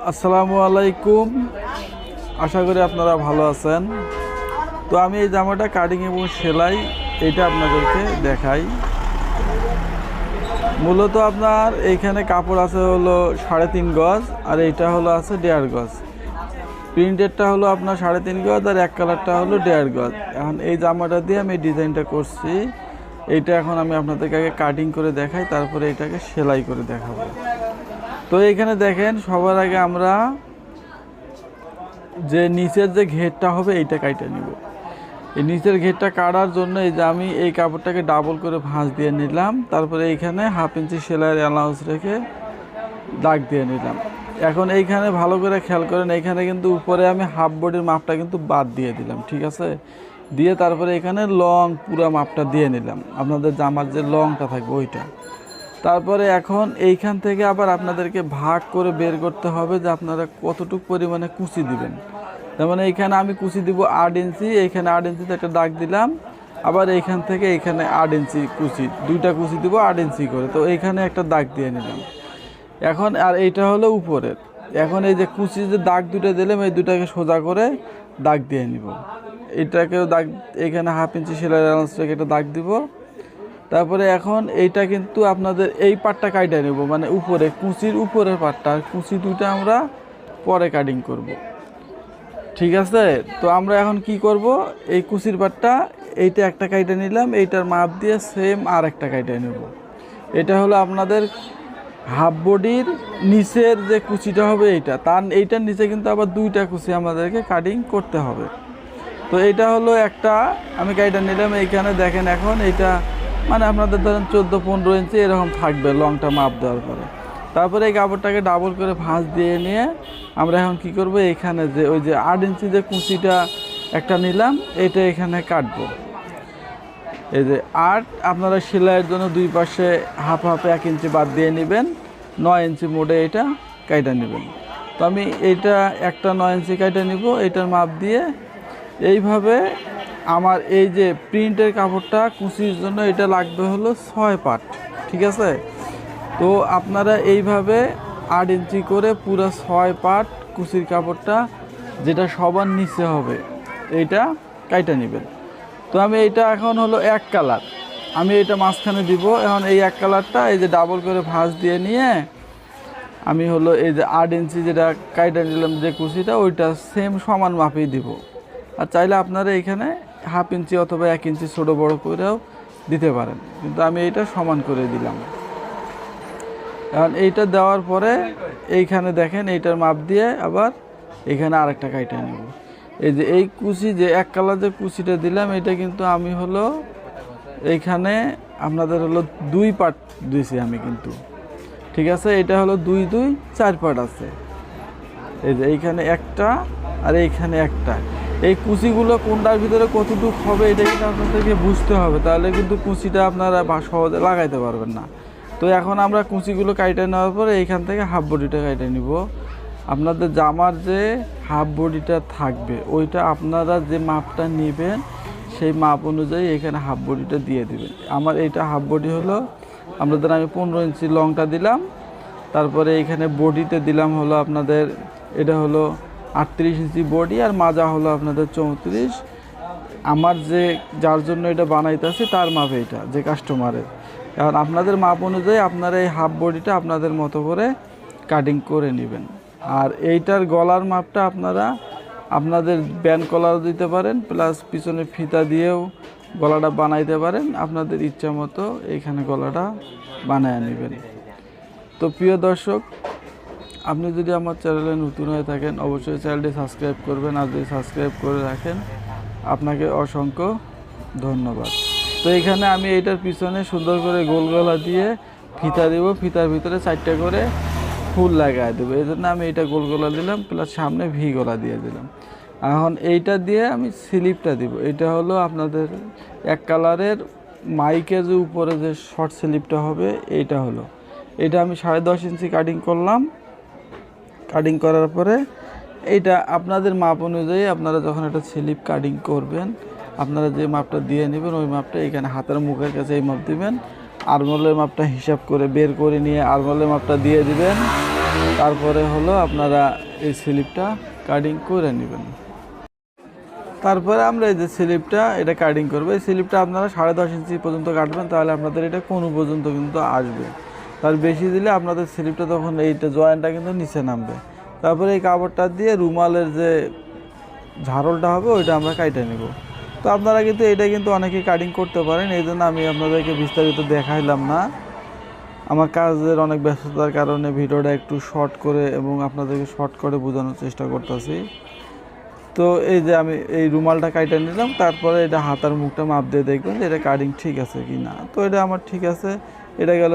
আসসালামু আলাইকুম। আশা করি আপনারা ভালো আছেন। তো আমি এই জামাটা কাটিং এবং সেলাই, এটা আপনাদেরকে দেখাই। মূলত আপনার এইখানে কাপড় আছে হলো সাড়ে তিন গজ, আর এইটা হলো আছে দেড় গজ। প্রিন্টেডটা হলো আপনার সাড়ে তিন গজ, আর এক কালারটা হলো দেড় গজ। এখন এই জামাটা দিয়ে আমি ডিজাইনটা করছি। এইটা এখন আমি আপনাদেরকে আগে কাটিং করে দেখাই, তারপরে এটাকে সেলাই করে দেখাবো। তো এইখানে দেখেন, সবার আগে আমরা যে নিচের যে ঘেরটা হবে, এইটা কাইটা নিব। এই নিচের ঘেরটা কাটার জন্য এই যে আমি এই কাপড়টাকে ডাবল করে ভাঁজ দিয়ে নিলাম। তারপরে এইখানে হাফ ইঞ্চি সেলাইয়ের অ্যালাউন্স রেখে দাগ দিয়ে নিলাম। এখন এইখানে ভালো করে খেয়াল করেন, এইখানে কিন্তু উপরে আমি হাফ বডির মাপটা কিন্তু বাদ দিয়ে দিলাম, ঠিক আছে? দিয়ে তারপরে এখানে লং পুরা মাপটা দিয়ে নিলাম। আপনাদের জামার যে লংটা থাকবে, ওইটা। তারপরে এখন এইখান থেকে আবার আপনাদেরকে ভাগ করে বের করতে হবে যে আপনারা কতটুকু পরিমাণে কুচি দিবেন। যেমন এইখানে আমি কুচি দিব আট ইঞ্চি, এইখানে আট ইঞ্চিতে একটা দাগ দিলাম, আবার এইখান থেকে এইখানে আট ইঞ্চি কুচি, দুইটা কুচি দিব আট ইঞ্চি করে। তো এইখানে একটা দাগ দিয়ে নিলাম। এখন আর এইটা হলো উপরের। এখন এই যে কুচি যে দাগ দুটো দিলাম, এই দুটাকে সোজা করে দাগ দিয়ে নিব। এটাকেও দাগ এখানে হাফ ইঞ্চি সেলাই থেকে একটা দাগ দিব। তারপরে এখন এইটা কিন্তু আপনাদের এই পাটটা কাইটা নেব মানে উপরে, কুচির উপরের পাটটা কুচি দুটো আমরা পরে কাটিং করব। ঠিক আছে? তো আমরা এখন কি করব? এই কুচির পাটটা, এইটা একটা কাইটা নিলাম, এইটার মাপ দিয়ে সেম আর একটা কাইটা নেব। এটা হলো আপনাদের হাফ বডির নিচের যে কুচিটা হবে এইটা, তার এইটার নিচে কিন্তু আবার দুইটা কুচি আমাদেরকে কাটিং করতে হবে। তো এটা হলো একটা, আমি কাইটা নিলাম, এইখানে দেখেন এখন এইটা মানে আপনাদের ধরেন চোদ্দ, পনেরো ইঞ্চি এরকম থাকবে লংটা মাপ দেওয়ার পরে। তারপরে এই কাপড়টাকে ডাবল করে ভাঁজ দিয়ে নিয়ে আমরা এখন কি করব, এখানে যে ওই যে আট ইঞ্চি যে কুচিটা একটা নিলাম, এটা এখানে কাটবো। এই যে আট, আপনারা সেলাইয়ের জন্য দুই পাশে হাফ হাফ এক ইঞ্চি বাদ দিয়ে নেবেন, নয় ইঞ্চি মোড়ে এটা কাইটা নেবেন। তো আমি এইটা একটা নয় ইঞ্চি কাইটা নিব, এটার মাপ দিয়ে এইভাবে আমার এই যে প্রিন্টের কাপড়টা কুচির জন্য এটা লাগবে হলো ছয় পাট, ঠিক আছে? তো আপনারা এইভাবে আট ইঞ্চি করে পুরো ছয় পাট কুচির কাপড়টা যেটা সবার নিচে হবে, এইটা কাইটা নেবেন। তো আমি এইটা এখন হলো এক কালার। আমি এটা মাঝখানে দিব, এখন এই এক কালারটা এই যে ডাবল করে ভাঁজ দিয়ে নিয়ে আমি হলো এই যে আট ইঞ্চি যেটা কাইটা নিলাম যে কুচিটা, ওইটা সেম সমান মাপেই দিব। আর চাইলে আপনারা এখানে হাফ ইঞ্চি অথবা এক ইঞ্চি ছোটো বড় করেও দিতে পারেন। কিন্তু আমি এইটা সমান করে দিলাম। কারণ এইটা দেওয়ার পরে এইখানে দেখেন, এইটার মাপ দিয়ে আবার এখানে আরেকটা কাইটা নেব। এই যে এই কুচি যে এক কালার যে কুচিটা দিলাম এটা কিন্তু আমি হলো এইখানে আপনাদের হলো দুই পার্ট দিয়েছি আমি কিন্তু। ঠিক আছে? এটা হলো দুই দুই, চার পার্ট আছে। এই যে এইখানে একটা আর এইখানে একটা। এই কুচিগুলো কোনটার ভিতরে কতটুকু হবে, এটা কিন্তু আপনাদেরকে বুঝতে হবে। তাহলে কিন্তু কুচিটা আপনারা সহজে লাগাইতে পারবেন না। তো এখন আমরা কুচিগুলো কাইটে নেওয়ার পরে এইখান থেকে হাফ বডিটা কাইটে নিব। আপনাদের জামার যে হাফ বডিটা থাকবে, ওইটা আপনারা যে মাপটা নেবেন, সেই মাপ অনুযায়ী এখানে হাফ বডিটা দিয়ে দিবেন। আমার এইটা হাফ বডি হলো, আপনাদের আমি পনেরো ইঞ্চি লংটা দিলাম। তারপরে এখানে বডিতে দিলাম হলো আপনাদের, এটা হলো আটত্রিশ ইঞ্চি বডি আর মাজা হলো আপনাদের চৌত্রিশ। আমার যে, যার জন্য এটা বানাইতেছি, তার মাপ এটা, যে কাস্টমারের এখন আপনাদের মাপ অনুযায়ী আপনারা এই হাফ বডিটা আপনাদের মতো করে কাটিং করে নেবেন। আর এইটার গলার মাপটা আপনারা আপনাদের ব্যান্ড কলার দিতে পারেন প্লাস পিছনে ফিতা দিয়েও গলাটা বানাইতে পারেন। আপনাদের ইচ্ছা মতো এইখানে গলাটা বানায় নেবেন। তো প্রিয় দর্শক আপনি যদি আমার চ্যানেলে নতুন হয়ে থাকেন, অবশ্যই চ্যানেলটি সাবস্ক্রাইব করবেন আর যদি সাবস্ক্রাইব করে রাখেন, আপনাকে অসংখ্য ধন্যবাদ। তো এখানে আমি এইটার পিছনে সুন্দর করে গোল গলা দিয়ে ফিতা দেবো। ফিতার ভিতরে চারটে করে ফুল লাগায় দেবো। এই জন্য আমি এইটা গোল গলা দিলাম প্লাস সামনে ভি গলা দিয়ে দিলাম। এখন এইটা দিয়ে আমি স্লিপটা দিব। এটা হলো আপনাদের এক কালারের মাইকের যে উপরে যে শর্ট স্লিপটা হবে, এইটা হলো। এটা আমি সাড়ে দশ ইঞ্চি কাটিং করলাম। কাটিং করার পরে এইটা আপনাদের মাপ অনুযায়ী আপনারা যখন একটা স্লিপ কাটিং করবেন, আপনারা যে মাপটা দিয়ে নেবেন, ওই মাপটা এখানে হাতের মুখের কাছে এই মাপ দিবেন। আরমলের মাপটা হিসাব করে বের করে নিয়ে আরমলের মাপটা দিয়ে দিবেন। তারপরে হলো আপনারা এই স্লিপটা কাটিং করে নেবেন। তারপরে আমরা এই যে স্লিপটা এটা কাটিং করব। এই স্লিপটা আপনারা সাড়ে দশ ইঞ্চি পর্যন্ত কাটবেন, তাহলে আপনাদের এটা কোনো পর্যন্ত কিন্তু আসবে। তার বেশি দিলে আপনাদের স্লিপটা তখন এইটা জয়েন্টটা কিন্তু নিচে নামবে। তারপরে এই কাপড়টা দিয়ে রুমালের যে ঝাড়লটা হবে, ওইটা আমরা কাইটে নেব। তো আপনারা কিন্তু এটা কিন্তু অনেকেই কাটিং করতে পারেন, এই জন্য আমি আপনাদেরকে বিস্তারিত দেখাইলাম না। আমার কাজের অনেক ব্যস্ততার কারণে ভিডিওটা একটু শর্ট করে এবং আপনাদেরকে শর্ট করে বোঝানোর চেষ্টা করতেছি। তো এই যে আমি এই রুমালটা কাইটে নিলাম, তারপরে এটা হাতার মুখটা মাপ দিয়ে দেখবেন যে এটা কাটিং ঠিক আছে কি না তো এটা আমার ঠিক আছে, এটা গেল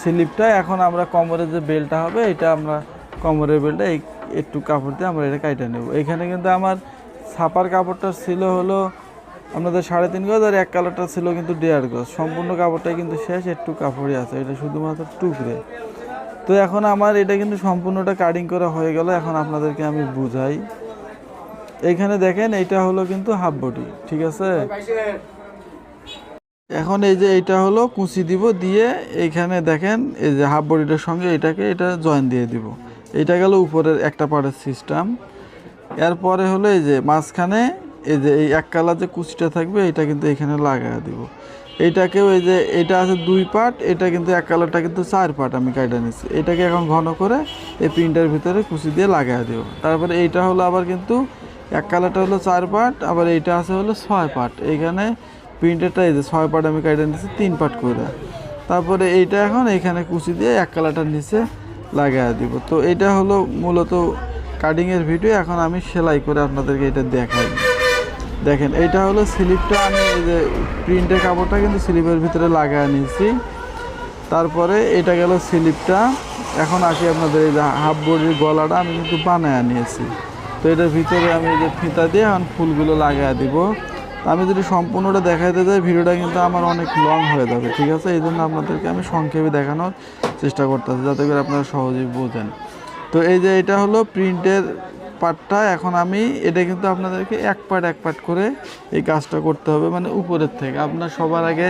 স্লিপটা এখন আমরা কোমরের যে বেলটা হবে, এটা আমরা কোমরের বেলটা এই একটু কাপড় দিয়ে আমরা এটা কাইটে নেব। এখানে কিন্তু আমার ছাপার কাপড়টা ছিল হলো আপনাদের সাড়ে তিন গজ আর এক কালারটা ছিল কিন্তু দেড় গজ। সম্পূর্ণ কাপড়টাই কিন্তু শেষ, একটু কাপড়ই আছে, এটা শুধুমাত্র টুকরে। তো এখন আমার এটা কিন্তু সম্পূর্ণটা কাটিং করা হয়ে গেল, এখন আপনাদেরকে আমি বুঝাই। এইখানে দেখেন এইটা হলো কিন্তু হাফ বডি, ঠিক আছে? এখন এই যে এইটা হলো কুচি দিব দিয়ে এইখানে দেখেন এই যে হাফ বডিটার সঙ্গে এটাকে এটা জয়েন দিয়ে দিব। এটা গেল উপরের একটা পার্টের সিস্টেম এরপরে হলো এই যে মাঝখানে এই যে এই এক কালার যে কুচিটা থাকবে এটা কিন্তু এখানে লাগাই দিব। এইটাকেও এই যে এটা আছে দুই পার্ট, এটা কিন্তু এক কালারটা কিন্তু চার পার্ট আমি কাটা নিচ্ছি এটাকে এখন ঘন করে এই প্রিন্টার ভিতরে কুচি দিয়ে লাগাই দেবো। তারপরে এইটা হলো আবার কিন্তু এক কালারটা হলো চার পার্ট, আবার এইটা আছে হলো ছয় পার্ট। এইখানে প্রিন্টারটা এই যে ছয় পার্ট আমি কাটা নিচ্ছি তিন পার্ট করে তারপরে এইটা এখন এখানে কুচি দিয়ে এক কালারটার নিচে লাগাই দিব। তো এটা হলো মূলত কাটিংয়ের ভিডিও এখন আমি সেলাই করে আপনাদেরকে এটা দেখাই। দেখেন, এটা হলো স্লিপটা, আমি এই যে প্রিন্টের কাপড়টা কিন্তু স্লিপের ভিতরে লাগায় নিয়েছি তারপরে এটা গেল স্লিপটা, এখন আসি আপনাদের এই যে হাফ বডির গলাটা আমি কিন্তু বানায় নিয়েছি। তো এটার ভিতরে আমি এই যে ফিতা দিয়ে এখন ফুলগুলো লাগায় দিব। আমি যদি সম্পূর্ণটা দেখাইতে যাই, ভিডিওটা কিন্তু আমার অনেক লং হয়ে যাবে, ঠিক আছে? এই জন্য আপনাদেরকে আমি সংক্ষেপে দেখানোর চেষ্টা করতেছি, যাতে করে আপনারা সহজেই বোঝেন। তো এই যে এটা হলো প্রিন্টের পার্টটা এখন আমি এটা কিন্তু আপনাদেরকে এক পার্ট এক পার্ট করে এই কাজটা করতে হবে মানে উপরের থেকে। আপনার সবার আগে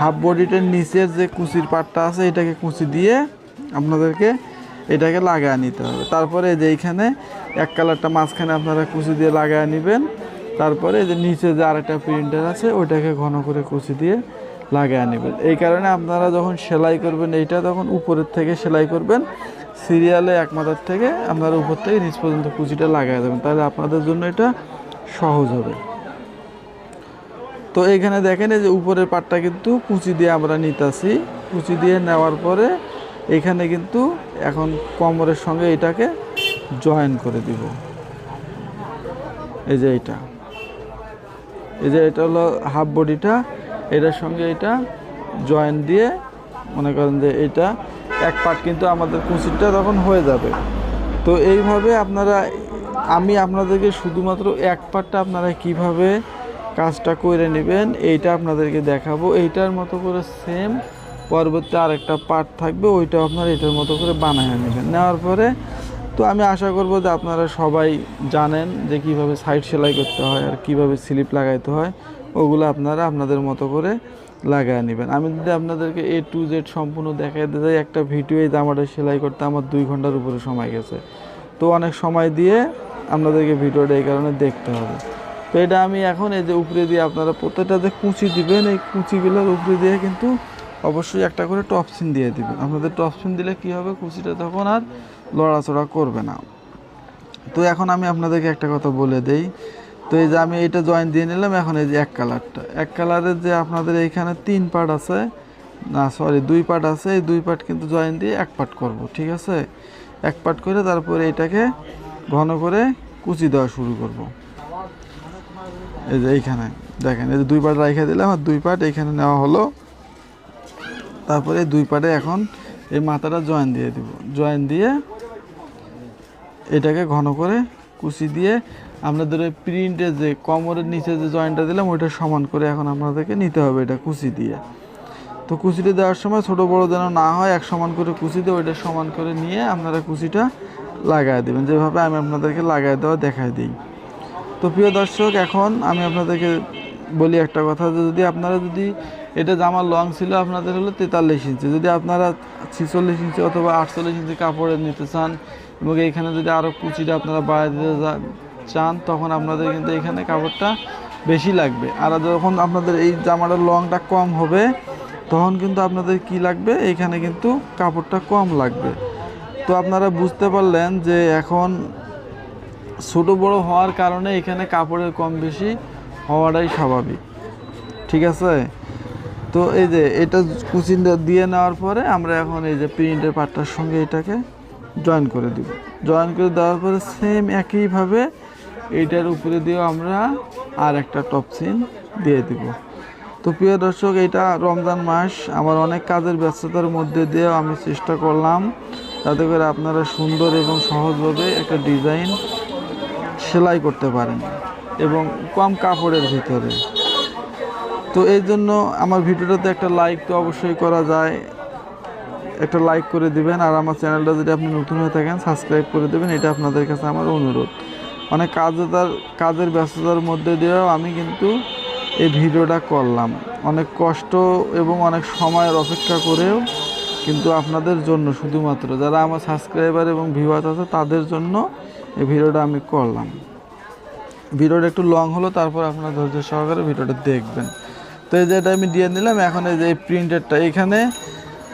হাফ বডিটার নিচের যে কুচির পার্টটা আছে, এটাকে কুচি দিয়ে আপনাদেরকে এটাকে লাগায় নিতে হবে। তারপরে যে এইখানে এক কালারটা মাঝখানে আপনারা কুচি দিয়ে লাগায় নেবেন। তারপরে যে নিচে যে আরেকটা প্রিন্টার আছে, ওইটাকে ঘন করে কুচি দিয়ে লাগায় নেবেন। এই কারণে আপনারা যখন সেলাই করবেন, এইটা তখন উপরের থেকে সেলাই করবেন। সিরিয়ালে এক মাথার থেকে আপনারা উপর থেকে নিচ পর্যন্ত কুচিটা লাগাই দেবেন। তাহলে আপনাদের জন্য এটা সহজ হবে। তো এখানে দেখেন, এই যে উপরের পাটটা কিন্তু কুচি দিয়ে আমরা নিতেছি। কুচি দিয়ে নেওয়ার পরে এখানে কিন্তু এখন কোমরের সঙ্গে এটাকে জয়েন করে দিব। এই যে এটা এই যে এটা হলো হাফ বডিটা এটার সঙ্গে এটা জয়েন্ট দিয়ে, মনে করেন যে এটা এক পার্ট কিন্তু আমাদের কুচিটা তখন হয়ে যাবে। তো এইভাবে আপনারা, আমি আপনাদেরকে শুধুমাত্র এক পার্টটা আপনারা কীভাবে কাজটা করে নেবেন, এইটা আপনাদেরকে দেখাবো। এইটার মতো করে সেম পরবর্তী আরেকটা পার্ট থাকবে ওইটা আপনারা এটার মতো করে বানায় নেবেন। নেওয়ার পরে তো আমি আশা করব যে আপনারা সবাই জানেন যে কীভাবে সাইড সেলাই করতে হয় আর কীভাবে স্লিপ লাগাইতে হয়, ওগুলো আপনারা আপনাদের মতো করে লাগায় নেবেন। আমি যদি আপনাদেরকে এ টু জেড সম্পূর্ণ দেখাইতে যাই, একটা ভিডিও এই জামাটা সেলাই করতে আমার দুই ঘণ্টার উপরে সময় গেছে। তো অনেক সময় দিয়ে আপনাদেরকে ভিডিওটা এই কারণে দেখতে হবে। তো এটা আমি এখন এই যে উপরে দিয়ে আপনারা প্রত্যেকটা যে কুচি দিবেন, এই কুচিগুলোর উপরে দিয়ে কিন্তু অবশ্যই একটা করে টপসিন দিয়ে দিবেন আপনাদের টপসিন দিলে কি হবে? কুচিটা তখন আর লড়াচড়া করবে না। তো এখন আমি আপনাদেরকে একটা কথা বলে দেই। তো এই যে আমি এটা জয়েন দিয়ে নিলাম, এখন এই যে এক কালারটা এক কালারের যে আপনাদের এইখানে তিন পার্ট আছে, না সরি দুই পার্ট আছে, এই দুই পার্ট কিন্তু জয়েন দিয়ে এক পার্ট করব, ঠিক আছে? এক পার্ট করে তারপরে এটাকে ঘন করে কুচি দেওয়া শুরু করব। এই যে এইখানে, দেখেন, এই যে দুই পার্ট রেখে দিলাম আর দুই পার্ট এইখানে নেওয়া হলো। তারপরে দুই পার্টে এখন এই মাথাটা জয়েন দিয়ে দিব। জয়েন দিয়ে এটাকে ঘন করে কুচি দিয়ে আপনাদের ওই প্রিন্টে যে কোমরের নিচে যে জয়েন্টটা দিলাম, ওইটা সমান করে এখন আপনাদেরকে নিতে হবে এটা কুচি দিয়ে। তো কুচিটা দেওয়ার সময় ছোট বড় যেন না হয়, এক সমান করে কুচি দিয়ে ওইটা সমান করে নিয়ে আপনারা কুচিটা লাগায় দেবেন। যেভাবে আমি আপনাদেরকে লাগাই দেওয়া দেখাই দিই। তো প্রিয় দর্শক, এখন আমি আপনাদেরকে বলি একটা কথা যে যদি আপনারা যদি এটা জামার লং ছিল আপনাদের হলো তেতাল্লিশ ইঞ্চি। যদি আপনারা ছিচল্লিশ ইঞ্চি অথবা আটচল্লিশ ইঞ্চি কাপড়ের নিতে চান এবং এইখানে যদি আরও কুচিটা আপনারা বাড়ায় দিতে চান, তখন আপনাদের কিন্তু এখানে কাপড়টা বেশি লাগবে। আর যখন আপনাদের এই জামাটার লংটা কম হবে, তখন কিন্তু আপনাদের কি লাগবে? এইখানে কিন্তু কাপড়টা কম লাগবে। তো আপনারা বুঝতে পারলেন যে এখন ছোটো বড় হওয়ার কারণে এখানে কাপড়ের কম বেশি হওয়াটাই স্বাভাবিক। ঠিক আছে? তো এই যে এটা কুচিনটা দিয়ে নেওয়ার পরে আমরা এখন এই যে প্রিন্টের পাটটার সঙ্গে এটাকে জয়েন করে দিব। জয়েন করে দেওয়ার পরে সেম একইভাবে এইটার উপরে দিয়েও আমরা আর একটা টপ সিন দিয়ে দিব। তো প্রিয় দর্শক, এটা রমজান মাস, আমার অনেক কাজের ব্যস্ততার মধ্যে দিয়েও আমি চেষ্টা করলাম যাতে করে আপনারা সুন্দর এবং সহজভাবে একটা ডিজাইন সেলাই করতে পারেন এবং কম কাপড়ের ভিতরে। তো এই জন্য আমার ভিডিওটাতে একটা লাইক তো অবশ্যই করা যায়। একটা লাইক করে দিবেন আর আমার চ্যানেলটা যদি আপনি নতুন হয়ে থাকেন সাবস্ক্রাইব করে দেবেন, এটা আপনাদের কাছে আমার অনুরোধ। অনেক কাজের কাজের ব্যস্ততার মধ্যে দিয়েও আমি কিন্তু এই ভিডিওটা করলাম। অনেক কষ্ট এবং অনেক সময়ের অপেক্ষা করেও কিন্তু আপনাদের জন্য শুধুমাত্র যারা আমার সাবস্ক্রাইবার এবং ভিউয়ার্স আছে, তাদের জন্য এই ভিডিওটা আমি করলাম। ভিডিওটা একটু লং হলো, তারপর আপনারা ধৈর্য সহকারে ভিডিওটা দেখবেন। তো এই যে এটা আমি দিয়ে নিলাম এখন এই যে এই প্রিন্টারটা এখানে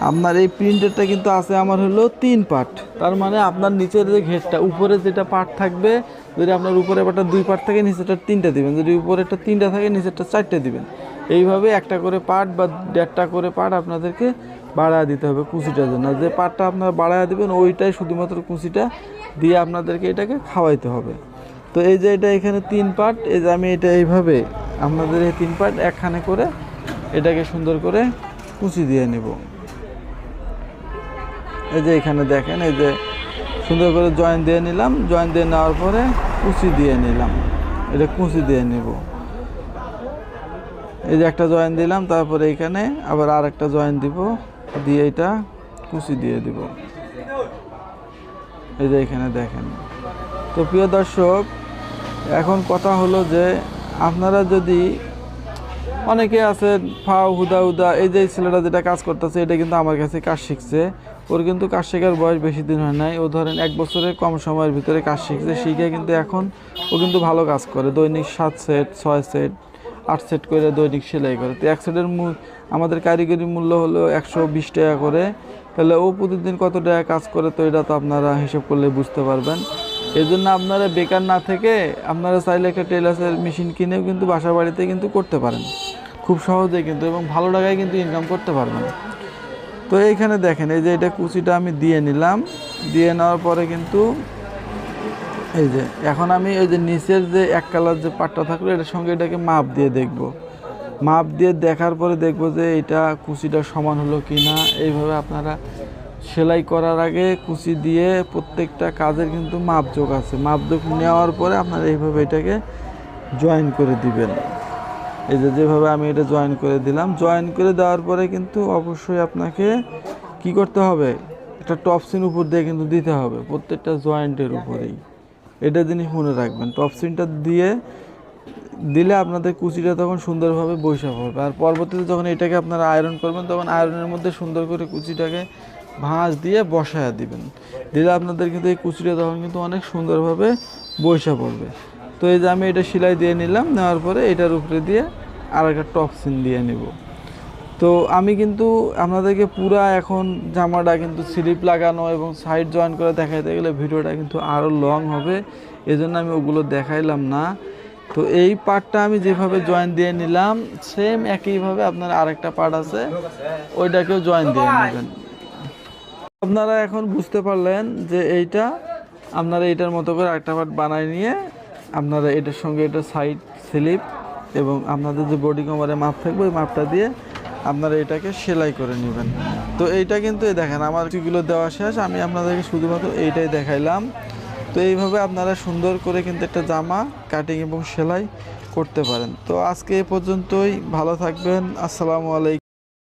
আপনার এই প্রিন্টারটা কিন্তু আছে আমার হলো তিন পার্ট তার মানে আপনার নিচের যে ঘেরটা, উপরে যেটা পার্ট থাকবে, যদি আপনার উপরে পার্টটা দুই পার্ট থাকে, নিচেরটা তিনটা দিবেন। যদি উপরেরটা তিনটা থাকে, নিচেরটা চারটে দিবেন। এইভাবে একটা করে পার্ট বা দেড়টা করে পার্ট আপনাদেরকে বাড়ায় দিতে হবে কুচিটার জন্য। যে পার্টটা আপনারা বাড়ায় দিবেন, ওইটাই শুধুমাত্র কুচিটা দিয়ে আপনাদেরকে এটাকে খাওয়াইতে হবে। তো এই যে এটা এখানে তিন পার্ট, এই যে আমি এটা এইভাবে আপনাদের এই তিন পার্ট একখানে করে এটাকে সুন্দর করে কুচি দিয়ে নেব। এই যে এখানে দেখেন, এই যে সুন্দর করে জয়েন দিয়ে নিলাম জয়েন দিয়ে নেওয়ার পরে কুচি দিয়ে নিলাম, এটা কুচি দিয়ে নেব। এই যে একটা জয়েন দিলাম, তারপরে এখানে আবার আর একটা জয়েন দিব, দিয়ে এটা কুচি দিয়ে দিব। এই যে এখানে দেখেন। তো প্রিয় দর্শক এখন কথা হলো যে আপনারা যদি অনেকে আছে ফাও, হুদা হুদা এই যে ছেলেটা যেটা কাজ করতেছে, এটা কিন্তু আমার কাছে কাজ শিখছে। ওর কিন্তু কাজ শেখার বয়স বেশি দিন হয় নাই। ও ধরেন এক বছরের কম সময়ের ভিতরে কাজ শিখছে, শিখে কিন্তু এখন ও কিন্তু ভালো কাজ করে। দৈনিক সাত সেট, ছয় সেট, আট সেট করে দৈনিক সেলাই করে। তো এক সেটের আমাদের কারিগরি মূল্য হলো একশো বিশ টাকা করে। তাহলে ও প্রতিদিন কত টাকা কাজ করে, তো এটা তো আপনারা হিসাব করলে বুঝতে পারবেন। এই জন্য আপনারা বেকার না থেকে আপনারা চাইলে একটা টেলার্সের মেশিন কিনেও কিন্তু বাসা বাড়িতে কিন্তু করতে পারেন। খুব সহজে কিন্তু এবং ভালো টাকায় কিন্তু ইনকাম করতে পারবেন। তো এইখানে দেখেন, এই যে এটা কুচিটা আমি দিয়ে নিলাম। দিয়ে নেওয়ার পরে কিন্তু এই যে এখন আমি এই যে নিচের যে এক কালার যে পাটটা থাকল, এটার সঙ্গে এটাকে মাপ দিয়ে দেখব। মাপ দিয়ে দেখার পরে দেখব যে এটা কুচিটা সমান হলো কি না এইভাবে আপনারা সেলাই করার আগে কুচি দিয়ে প্রত্যেকটা কাজের কিন্তু মাপযোগ আছে। মাপযোগ নেওয়ার পরে আপনারা এইভাবে এটাকে জয়েন করে দিবেন। এই যে যেভাবে আমি এটা জয়েন করে দিলাম জয়েন করে দেওয়ার পরে কিন্তু অবশ্যই আপনাকে কি করতে হবে? একটা টপসিন উপর দিয়ে কিন্তু দিতে হবে, প্রত্যেকটা জয়েন্টের উপরেই। এটা জিনিস মনে রাখবেন টপসিনটা দিয়ে দিলে আপনাদের কুচিটা তখন সুন্দরভাবে বৈশা পড়বে আর পরবর্তীতে যখন এটাকে আপনারা আয়রন করবেন, তখন আয়রনের মধ্যে সুন্দর করে কুচিটাকে ভাঁজ দিয়ে বসায়া দিবেন। দিলে আপনাদের কিন্তু এই কুচিটা তখন কিন্তু অনেক সুন্দরভাবে বৈশা পড়বে। তো এই যে আমি এটা সেলাই দিয়ে নিলাম, নেওয়ার পরে এটার উপরে দিয়ে আর একটা টপসিন দিয়ে নিব। তো আমি কিন্তু আপনাদেরকে পুরা এখন জামাটা কিন্তু স্লিপ লাগানো এবং সাইড জয়েন করে দেখাইতে গেলে ভিডিওটা কিন্তু আরও লং হবে, এজন্য আমি ওগুলো দেখাইলাম না। তো এই পার্টটা আমি যেভাবে জয়েন দিয়ে নিলাম, সেম একইভাবে আপনার আরেকটা পার্ট আছে, ওইটাকেও জয়েন দিয়ে নেবেন। আপনারা এখন বুঝতে পারলেন যে এইটা আপনারা এইটার মতো করে একটা পার্ট বানায় নিয়ে আপনারা এটার সঙ্গে এটা সাইড স্লিপ এবং আপনাদের যে বডি কভারের মাপ থাকবে, ওই মাপটা দিয়ে আপনারা এটাকে সেলাই করে নেবেন। তো এইটা কিন্তু দেখেন, আমার কিগুলো দেওয়া শেষ, আমি আপনাদেরকে শুধুমাত্র এইটাই দেখাইলাম। তো এইভাবে আপনারা সুন্দর করে কিন্তু একটা জামা কাটিং এবং সেলাই করতে পারেন। তো আজকে এ পর্যন্তই, ভালো থাকবেন, আসসালামু আলাইকুম।